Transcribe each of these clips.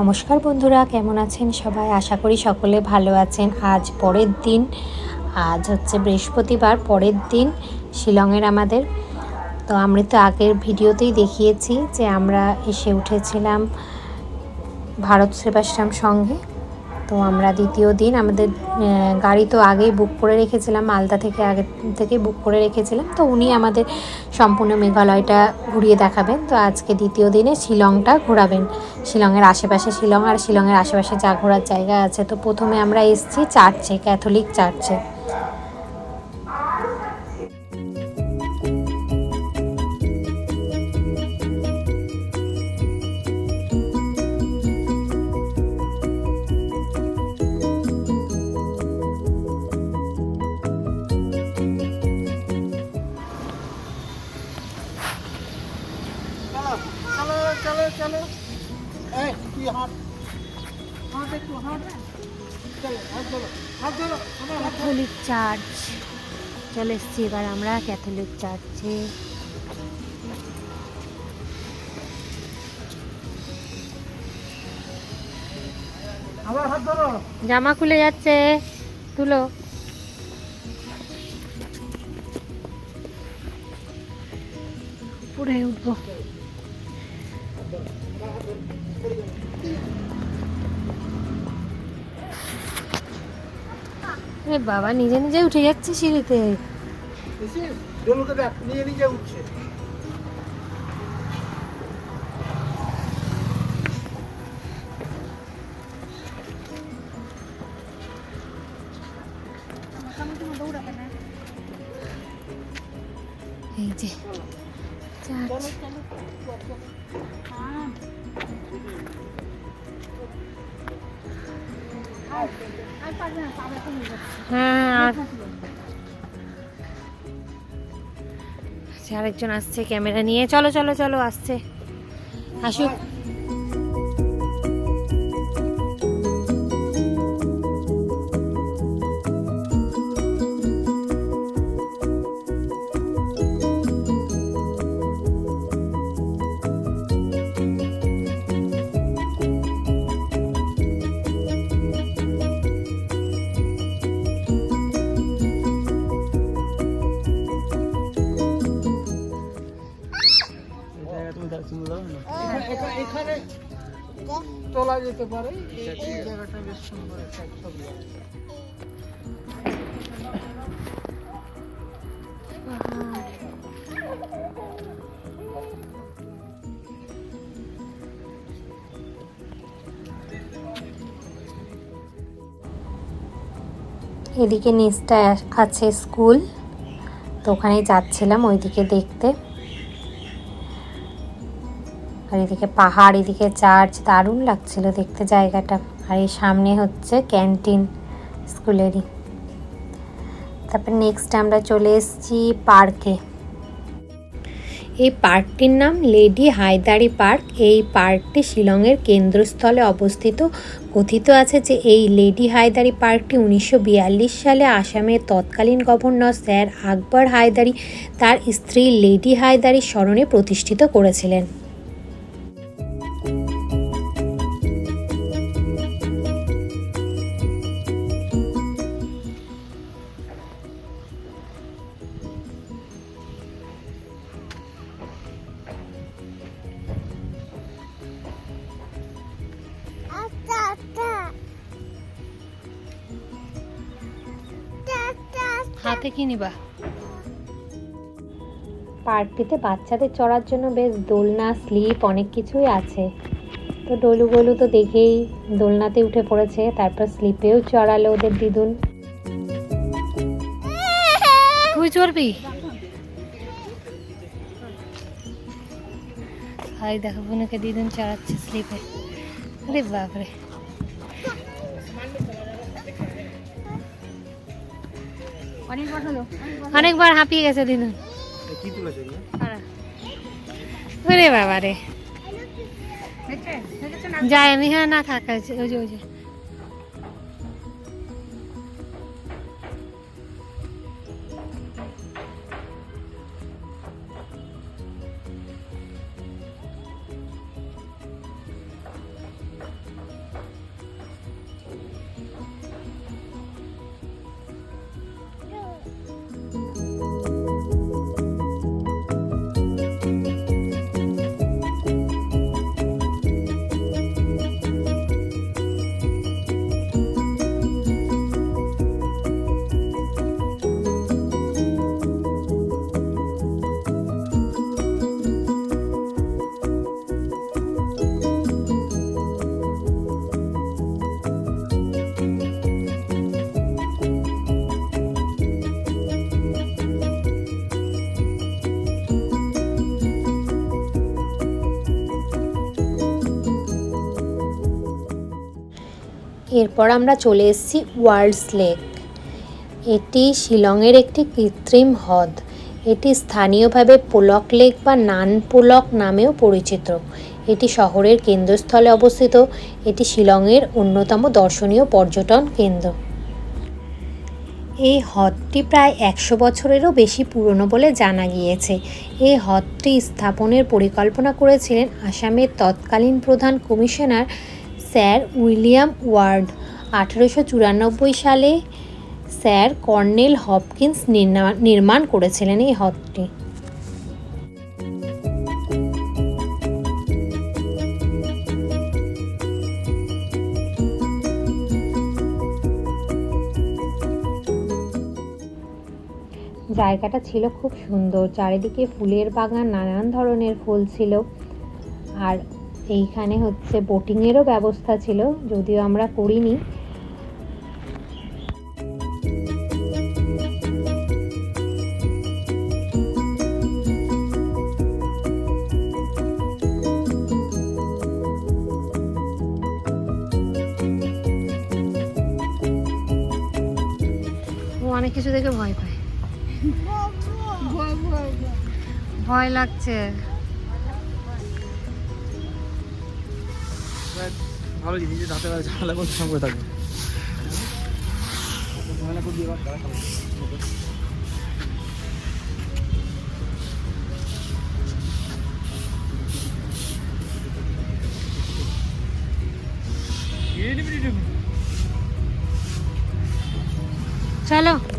নমস্কার বন্ধুরা, কেমন আছেন সবাই? আশা করি সকলে ভালো আছেন। আজ পরের দিন, আজ হচ্ছে বৃহস্পতিবার, পরের দিন শিলংয়ের আমাদের। তো আমরা তো আগের ভিডিওতেই দেখিয়েছি যে আমরা এসে উঠেছিলাম ভারত সেবাশ্রম সঙ্গে। তো আমরা দ্বিতীয় দিন আমাদের গাড়ি তো আগেই বুক করে রেখেছিলাম, মালদা থেকে আগে থেকে বুক করে রেখেছিলাম। তো উনি আমাদের সম্পূর্ণ মেঘালয়টা ঘুরিয়ে দেখাবেন। তো আজকে দ্বিতীয় দিনে শিলংটা ঘোরাবেন। শিলংয়ের আশেপাশে শিলং আর শিলংয়ের আশেপাশে যা ঘোরার জায়গা আছে। তো প্রথমে আমরা এসেছি চার্চে, ক্যাথলিক চার্চে। চলো চলো চলো। এই তুই হাঁট? হাঁট একটু হাঁট। Catholic church. চলে এসেছি এবার আমরা ক্যাথলিক চার্চে। জামা খুলে যাচ্ছে তুলো। উপরে উঠবো। বাবা নিজে নিজে উঠে যাচ্ছে সিঁড়িতে। নিজে উঠছে। এই যে হ্যাঁ আচ্ছা, আরেকজন আসছে ক্যামেরা নিয়ে। চলো চলো চলো আসছে। আসুক। যেতে পারে। এই এই জায়গাটা বেশ সুন্দর একটা ছবি। আছে। এদিকে নিচটায় আছে স্কুল তো ওখানে যাচ্ছিলাম ওইদিকে দেখতে। আর এদিকে পাহাড়, এদিকে চার্চ দারুণ লাগছিল দেখতে জায়গাটা। আর এই সামনে হচ্ছে ক্যান্টিন স্কুলেরই তারপর নেক্সট আমরা চলে এসেছি পার্কে এই পার্কটির নাম লেডি হায়দারি পার্ক। এই পার্কটি শিলংয়ের কেন্দ্রস্থলে অবস্থিত। কথিত আছে যে এই লেডি হায়দারি পার্কটি উনিশশো বিয়াল্লিশ সালে আসামের তৎকালীন গভর্নর স্যার আকবর হায়দারি তার স্ত্রী লেডি হায়দারির স্মরণে প্রতিষ্ঠিত করেছিলেন। হাতে কি নিবা? পার্কটিতে বাচ্চাদের চড়ার জন্য বেশ দোলনা স্লিপ অনেক কিছুই আছে। তো ডলু গলু তো দেখেই দোলনাতে উঠে পড়েছে তারপর স্লিপেও চড়ালো ওদের দিদুন। তুই চড়বি? হাই দেখো বোনকে দিদুন চড়াচ্ছে স্লিপে। আরে বাপরে। অনেকবার হাঁপিয়ে গেছে এগুলো? ওরে বাবা রে যাই আমি হ্যাঁ না থাকা ওই যে ওই যে। এরপর আমরা চলে এসেছি ওয়ার্ল্ডস লেক। এটি শিলংয়ের একটি কৃত্রিম হ্রদ। এটি স্থানীয়ভাবে পোলক লেক বা নান পোলক নামেও পরিচিত। এটি শহরের কেন্দ্রস্থলে অবস্থিত। এটি শিলংয়ের অন্যতম দর্শনীয় পর্যটন কেন্দ্র। এই হ্রদটি প্রায় একশো বছরেরও বেশি পুরনো বলে জানা গিয়েছে। এই হ্রদটি স্থাপনের পরিকল্পনা করেছিলেন আসামের তৎকালীন প্রধান কমিশনার স্যার উইলিয়াম ওয়ার্ড আঠেরোশো চুরানব্বই সালে স্যার কর্নেল হপকিন্স নির্মা- নির্মাণ করেছিলেন এই হ্রদটি জায়গাটা ছিল খুব সুন্দর। চারিদিকে ফুলের বাগান, নানান ধরনের ফুল ছিল। আর এইখানে হচ্ছে বোটিংয়েরও ব্যবস্থা ছিল যদিও আমরা করিনি। অনেক কিছু দেখে ভয় পায়। ভয় লাগছে। ভালো জিনিস যে দাঁতে ঝামেলা করতে সঙ্গে থাকবে ঝামেলা করবি এবার। চলো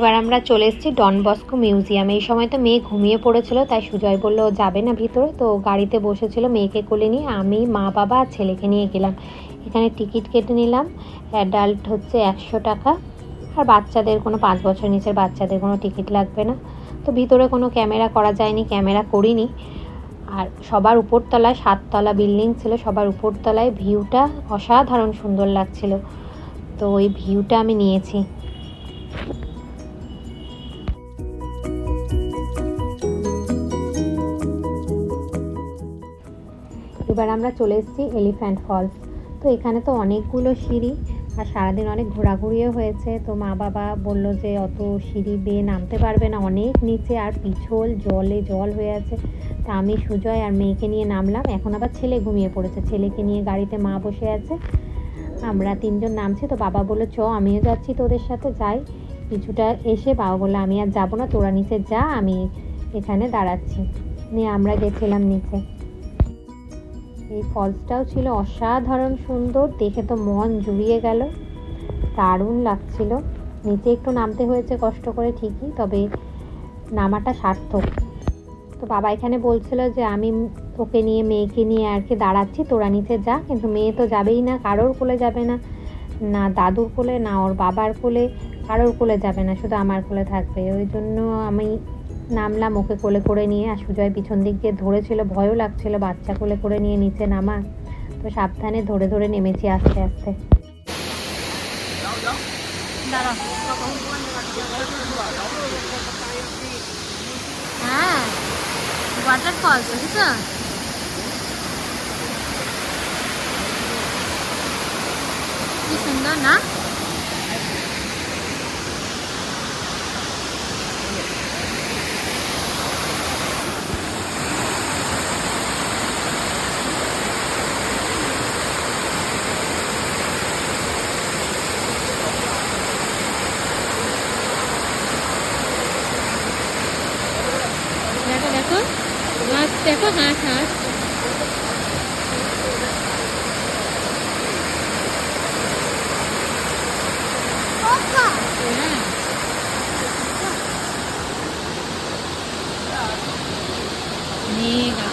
এবার আমরা চলে এসেছি ডন বস্কো মিউজিয়াম। এই সময় তো মেয়ে ঘুমিয়ে পড়েছিল, তাই সুজয় বলল যাবে না ভিতরে। তো গাড়িতে বসেছিল মেয়েকে কোলে নিয়ে। আমি, মা, বাবা আর ছেলেকে নিয়ে গেলাম। এখানে টিকিট কেটে নিলাম। অ্যাডাল্ট হচ্ছে একশো টাকা। আর বাচ্চাদের কোনো পাঁচ বছর নিচের বাচ্চাদের কোনো টিকিট লাগবে না। তো ভিতরে কোনো ক্যামেরা করা যায়নি, ক্যামেরা করিনি। আর সবার উপরতলায় সাততলা বিল্ডিং ছিল, সবার উপরতলায় ভিউটা অসাধারণ সুন্দর লাগছিল। তো ওই ভিউটা আমি নিয়েছি। এবার আমরা চলে এসেছি এলিফ্যান্ট ফলস তো এখানে তো অনেকগুলো সিঁড়ি আর সারাদিন অনেক ঘোরাঘুরিও হয়েছে। তো মা বাবা বলল যে অত সিঁড়ি বেয়ে নামতে পারবে না। অনেক নিচে আর পিছল, জলে জল হয়ে আছে। তা আমি সুজয় আর মেয়েকে নিয়ে নামলাম। এখন আবার ছেলে ঘুমিয়ে পড়েছে। ছেলেকে নিয়ে গাড়িতে মা বসে আছে। আমরা তিনজন নামছি। তো বাবা বলল, চ, আমিও যাচ্ছি তোদের সাথে। যাই। কিছুটা এসে বাবা বলল, আমি আর যাব না। তোরা নিচে যা, আমি এখানে দাঁড়াচ্ছি। নিয়ে আমরা গেছিলাম নিচে। এই ফলসটাও ছিল অসাধারণ সুন্দর, দেখে তো মন জুড়িয়ে গেল। দারুণ লাগছিল। নিচে একটু নামতে হয়েছে, কষ্ট করে ঠিকই, তবে নামাটা সার্থক। তো বাবা এখানে বলছিল যে, আমি ওকে নিয়ে, মেয়েকে নিয়ে আর কি দাঁড়াচ্ছি, তোরা নিচে যা। কিন্তু মেয়ে তো যাবেই না, কারোর কোলে যাবে না। না দাদুর কোলে, না ওর বাবার কোলে, কারোর কোলে যাবে না, শুধু আমার কোলে থাকবে। ওই জন্য আমি নামলাম ওকে কোলে করে নিয়ে আর সুজয় পিছন দিক দিয়ে ধরেছিল, ভয়ও লাগছিল, বাচ্চা কোলে করে নিয়ে নিচে নামা। তো সাবধানে ধরে ধরে নেমেছি আস্তে আস্তে। হ্যাঁ সুন্দর, না? ก็หาชาร์นี่ค่ะ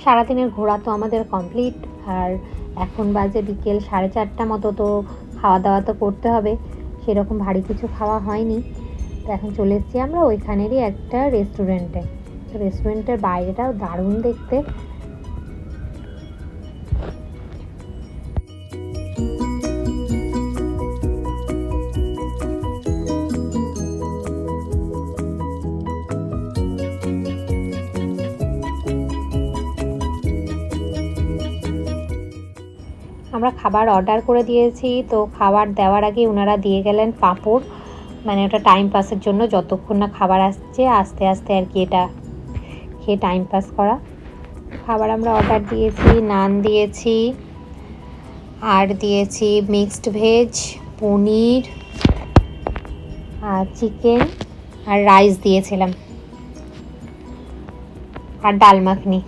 সারাদিনের ঘোরা তো আমাদের কমপ্লিট আর এখন বাজে বিকেল সাড়ে চারটা মতো, তো খাওয়া দাওয়া তো করতে হবে। সেরকম ভারী কিছু খাওয়া হয়নি। তো এখন চলে এসেছি আমরা ওইখানেরই একটা রেস্টুরেন্টে তো রেস্টুরেন্টের বাইরেটাও দারুণ দেখতে। আমরা খাবার অর্ডার করে দিয়েছি। তো খাবার দেওয়ার আগে ওনারা দিয়ে গেলেন পাঁপড়। মানে ওটা টাইম পাসের জন্য যতক্ষণ না খাবার আসছে, আস্তে আস্তে আর কি এটা খেয়ে টাইম পাস করা। খাবার আমরা অর্ডার দিয়েছি, নান দিয়েছি, আর দিয়েছি মিক্সড ভেজ পনির, আর চিকেন আর রাইস দিয়েছিলাম। আর ডাল মাখনি।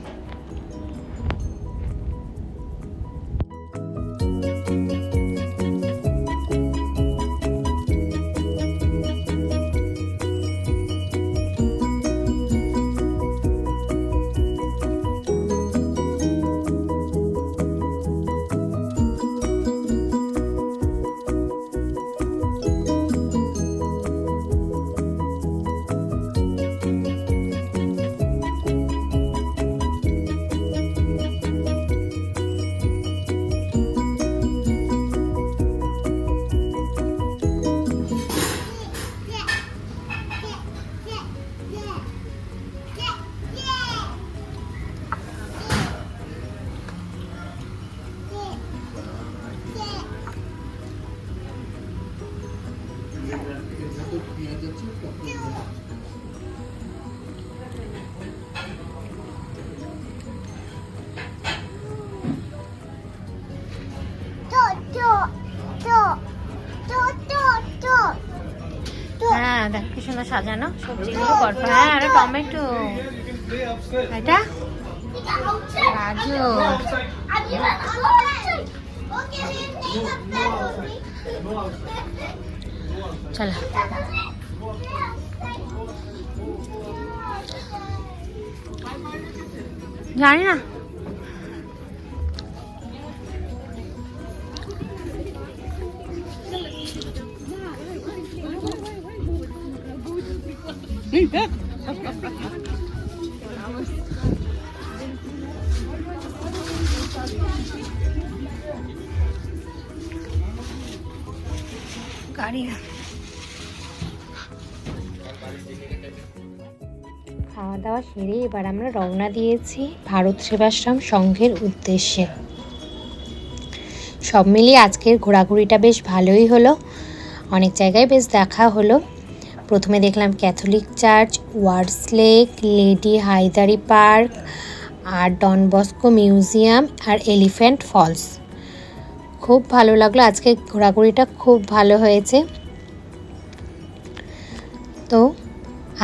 সুন্দর সাজানো সবজিগুলো পরপর হ্যাঁ আরে টমেটো। এটা? চলো। জানি না। খাওয়া দাওয়া সেরে এবার আমরা রওনা দিয়েছি ভারত সেবাশ্রম সংঘের উদ্দেশ্যে। সব মিলিয়ে আজকের ঘোরাঘুরিটা বেশ ভালোই হলো। অনেক জায়গায় বেশ দেখা হলো। প্রথমে দেখলাম Catholic church, Ward's Lake, Lady Hydari Park, আর ডন বস্কো মিউজিয়াম, আর এলিফ্যান্ট ফলস। খুব ভালো লাগল। আজকে ঘোরাঘুরিটা খুব ভালো হয়েছে।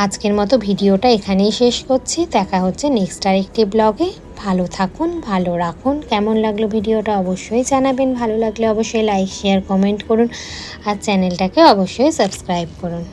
আজকের মতো ভিডিওটা এখানেই শেষ করছি। দেখা হচ্ছে নেক্সট আরেকটি ব্লগে ভালো থাকুন, ভালো রাখুন। কেমন লাগল ভিডিওটা অবশ্যই জানাবেন। ভালো লাগলে অবশ্যই লাইক শেয়ার কমেন্ট করুন। আর চ্যানেলটাকে অবশ্যই সাবস্ক্রাইব করুন।